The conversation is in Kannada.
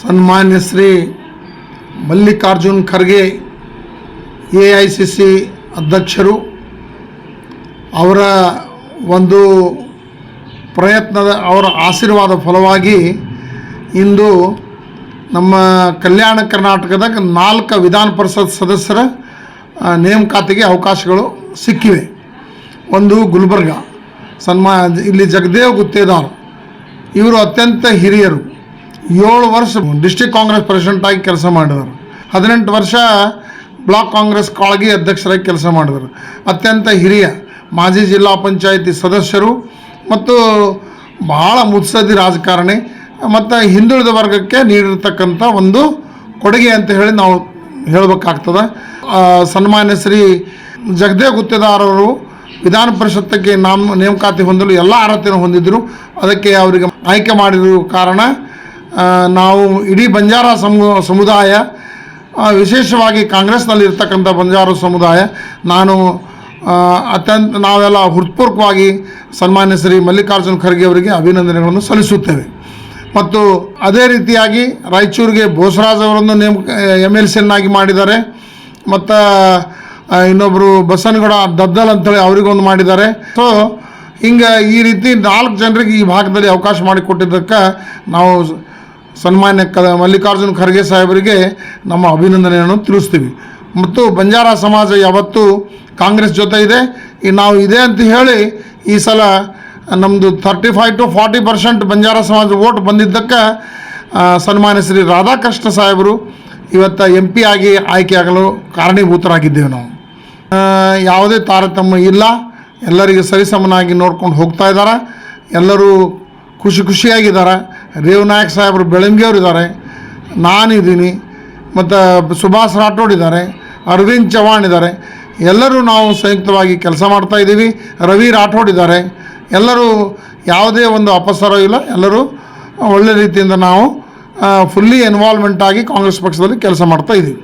ಸನ್ಮಾನ್ಯ Shri Mallikarjun Kharge, A I C C ಅಧ್ಯಕ್ಷರು, ಅವರ ಒಂದು ಪ್ರಯತ್ನದ, ಅವರ ಆಶೀರ್ವಾದ ಫಲವಾಗಿ ಇಂದು ನಮ್ಮ ಕಲ್ಯಾಣ ಕರ್ನಾಟಕದಾಗ ನಾಲ್ಕು ವಿಧಾನ ಪರಿಷತ್ ಸದಸ್ಯರ ನೇಮಕಾತಿಗೆ ಅವಕಾಶಗಳು ಸಿಕ್ಕಿವೆ. ಒಂದು ಗುಲ್ಬರ್ಗ, ಸನ್ಮಾ, ಇಲ್ಲಿ ಜಗದೇವ್ ಗುತ್ತೇದಾರ್, ಇವರು ಅತ್ಯಂತ ಹಿರಿಯರು. ಏಳು ವರ್ಷ ಡಿಸ್ಟಿಕ್ ಕಾಂಗ್ರೆಸ್ ಪ್ರೆಸಿಡೆಂಟಾಗಿ ಕೆಲಸ ಮಾಡಿದರು ಹದಿನೆಂಟು ವರ್ಷ ಬ್ಲಾಕ್ ಕಾಂಗ್ರೆಸ್ ಕಾಳಗಿ ಅಧ್ಯಕ್ಷರಾಗಿ ಕೆಲಸ ಮಾಡಿದರು. ಅತ್ಯಂತ ಹಿರಿಯ ಮಾಜಿ ಜಿಲ್ಲಾ ಪಂಚಾಯಿತಿ ಸದಸ್ಯರು ಮತ್ತು ಬಹಳ ಮುತ್ಸದಿ ರಾಜಕಾರಣಿ ಮತ್ತು ಹಿಂದುಳಿದ ವರ್ಗಕ್ಕೆ ನೀಡಿರ್ತಕ್ಕಂಥ ಒಂದು ಕೊಡುಗೆ ಅಂತ ಹೇಳಿ ನಾವು ಹೇಳಬೇಕಾಗ್ತದೆ. ಸನ್ಮಾನ್ಯ ಶ್ರೀ ಜಗದೇವ್ ಗುತ್ತೇದಾರರು ವಿಧಾನ ಪರಿಷತ್ತಕ್ಕೆ ನಾಮ ನೇಮಕಾತಿ ಹೊಂದಲು ಎಲ್ಲ ಅರ್ಹತೆಯನ್ನು ಹೊಂದಿದ್ದರು. ಅದಕ್ಕೆ ಅವರಿಗೆ ಆಯ್ಕೆ ಮಾಡಿರುವ ಕಾರಣ ನಾವು ಇಡೀ ಬಂಜಾರ ಸಮು, ಸಮುದಾಯ ವಿಶೇಷವಾಗಿ ಕಾಂಗ್ರೆಸ್ನಲ್ಲಿ ಇರ್ತಕ್ಕಂಥ ಬಂಜಾರ ಸಮುದಾಯ, ನಾನು ಅತ್ಯಂತ, ನಾವೆಲ್ಲ ಹೃತ್ಪೂರ್ವಕವಾಗಿ ಸನ್ಮಾನ್ಯ ಶ್ರೀ ಮಲ್ಲಿಕಾರ್ಜುನ ಖರ್ಗೆ ಅವರಿಗೆ ಅಭಿನಂದನೆಗಳನ್ನು ಸಲ್ಲಿಸುತ್ತೇವೆ. ಮತ್ತು ಅದೇ ರೀತಿಯಾಗಿ ರಾಯಚೂರಿಗೆ ಬೋಸರಾಜ್ ಅವರನ್ನು ನೇಮಕ ಎಂ ಎಲ್ ಸಿಯನ್ನಾಗಿ ಮಾಡಿದ್ದಾರೆ. ಮತ್ತು ಇನ್ನೊಬ್ಬರು ಬಸನಗೌಡ ದದ್ದಲ್ ಅಂತೇಳಿ ಅವರಿಗೊಂದು ಮಾಡಿದ್ದಾರೆ. ಸೊ ಹಿಂಗೆ ಈ ರೀತಿ ನಾಲ್ಕು ಜನರಿಗೆ ಈ ಭಾಗದಲ್ಲಿ ಅವಕಾಶ ಮಾಡಿಕೊಟ್ಟಿದ್ದಕ್ಕೆ ನಾವು ಸನ್ಮಾನ್ಯ ಕ ಮಲ್ಲಿಕಾರ್ಜುನ್ ಖರ್ಗೆ ಸಾಹೇಬರಿಗೆ ನಮ್ಮ ಅಭಿನಂದನೆಯನ್ನು ತಿಳಿಸ್ತೀವಿ. ಮತ್ತು ಬಂಜಾರ ಸಮಾಜ ಯಾವತ್ತೂ ಕಾಂಗ್ರೆಸ್ ಜೊತೆ ಇದೆ. ನಾವು ಇದೆ ಅಂತ ಹೇಳಿ ಈ ಸಲ ನಮ್ಮದು thirty five to forty percent Banjara ಸಮಾಜ ಓಟ್ ಬಂದಿದ್ದಕ್ಕೆ ಸನ್ಮಾನ್ಯ ಶ್ರೀ ರಾಧಾಕೃಷ್ಣ ಸಾಹೇಬರು ಇವತ್ತು ಎಂ ಪಿ ಆಗಿ ಆಯ್ಕೆಯಾಗಲು ಕಾರಣೀಭೂತರಾಗಿದ್ದೇವೆ ನಾವು. ಯಾವುದೇ ತಾರತಮ್ಯ ಇಲ್ಲ. ಎಲ್ಲರಿಗೆ ಸರಿಸಮನಾಗಿ ನೋಡ್ಕೊಂಡು ಹೋಗ್ತಾ ಇದ್ದಾರೆ ಎಲ್ಲರೂ ಖುಷಿ ಖುಷಿಯಾಗಿದ್ದಾರೆ ರೇವನಾಯಕ್ ಸಾಹೇಬರು ಬೆಳಂಗಿಯವರು ಇದ್ದಾರೆ ನಾನಿದ್ದೀನಿ. ಮತ್ತು ಸುಭಾಷ್ ರಾಠೋಡ್ ಇದ್ದಾರೆ. ಅರವಿಂದ್ ಚವಾಣ್ ಇದ್ದಾರೆ. ಎಲ್ಲರೂ ನಾವು ಸಂಯುಕ್ತವಾಗಿ ಕೆಲಸ ಮಾಡ್ತಾ ಇದ್ದೀವಿ. ರವಿ ರಾಠೋಡ್ ಇದ್ದಾರೆ. ಎಲ್ಲರೂ ಯಾವುದೇ ಒಂದು ಅಪಸರ ಇಲ್ಲ. ಎಲ್ಲರೂ ಒಳ್ಳೆ ರೀತಿಯಿಂದ ನಾವು ಫುಲ್ಲಿ ಇನ್ವಾಲ್ವ್ಮೆಂಟ್ ಆಗಿ ಕಾಂಗ್ರೆಸ್ ಪಕ್ಷದಲ್ಲಿ ಕೆಲಸ ಮಾಡ್ತಾ ಇದ್ದೀವಿ.